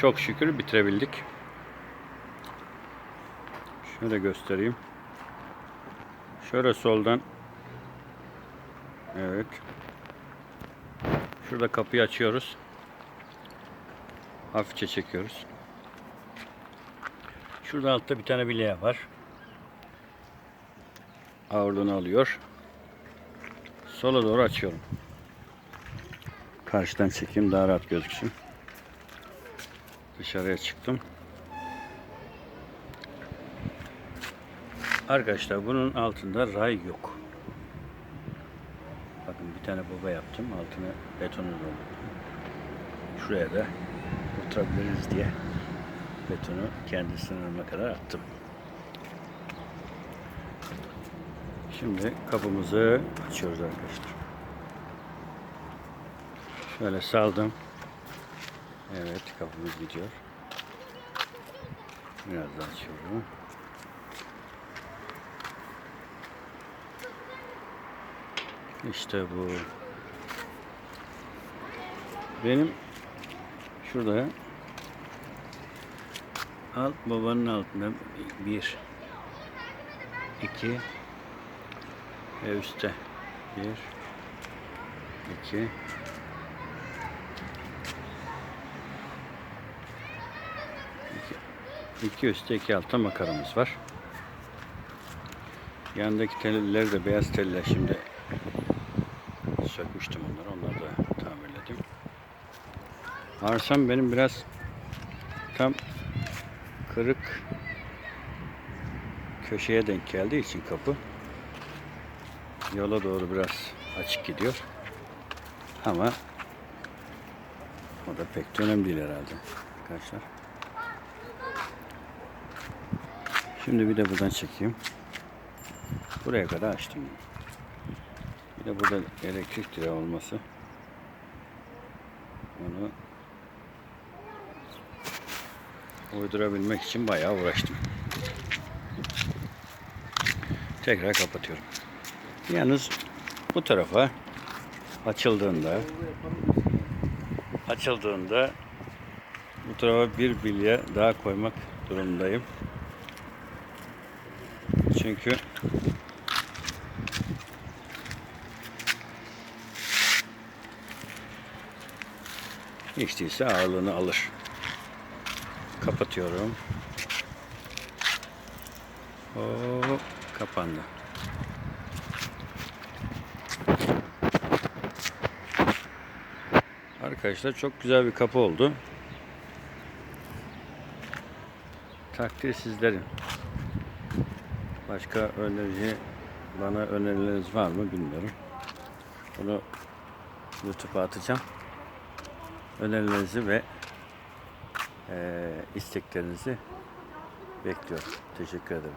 çok şükür bitirebildik. Şöyle göstereyim. Şöyle soldan Evet. Şurada kapıyı açıyoruz. Hafifçe çekiyoruz. Şurada altta bir tane bileğe var. Ağırlığını alıyor. Sola doğru açıyorum. Karşıdan çekeyim daha rahat gözüksün. Dışarıya çıktım. Arkadaşlar bunun altında ray yok. Bakın bir tane baba yaptım. Altına betonu doldurdum. Şuraya da oturabiliriz diye betonu kendi sınırıma kadar attım. Şimdi kapımızı açıyoruz arkadaşlar. Şöyle saldım. Evet kapımız gidiyor. Biraz daha açıyorum. İşte bu. Benim şurada alt babanın altında bir iki ve üstte bir iki iki, iki üstte iki altta makaramız var. Yandaki telleri de beyaz teller şimdi sökmüştüm onları. Onları da tamirledim. Arsam benim biraz tam kırık köşeye denk geldiği için kapı yola doğru biraz açık gidiyor. Ama o da pek de önemli değil herhalde arkadaşlar. Şimdi bir de buradan çekeyim. Buraya kadar açtım. Bir de burada elektrik direği olması. Onu uydurabilmek için bayağı uğraştım. Tekrar kapatıyorum. Yalnız bu tarafa açıldığında açıldığında bu tarafa bir bilye daha koymak durumundayım. Çünkü hiç değilse ağırlığını alır. Kapatıyorum. O kapandı. Arkadaşlar çok güzel bir kapı oldu. Takdir sizlerin. Başka önerici bana önerileriniz var mı bilmiyorum. Bunu YouTube'a atacağım. Önerilerinizi ve eee isteklerinizi bekliyorum. Teşekkür ederim.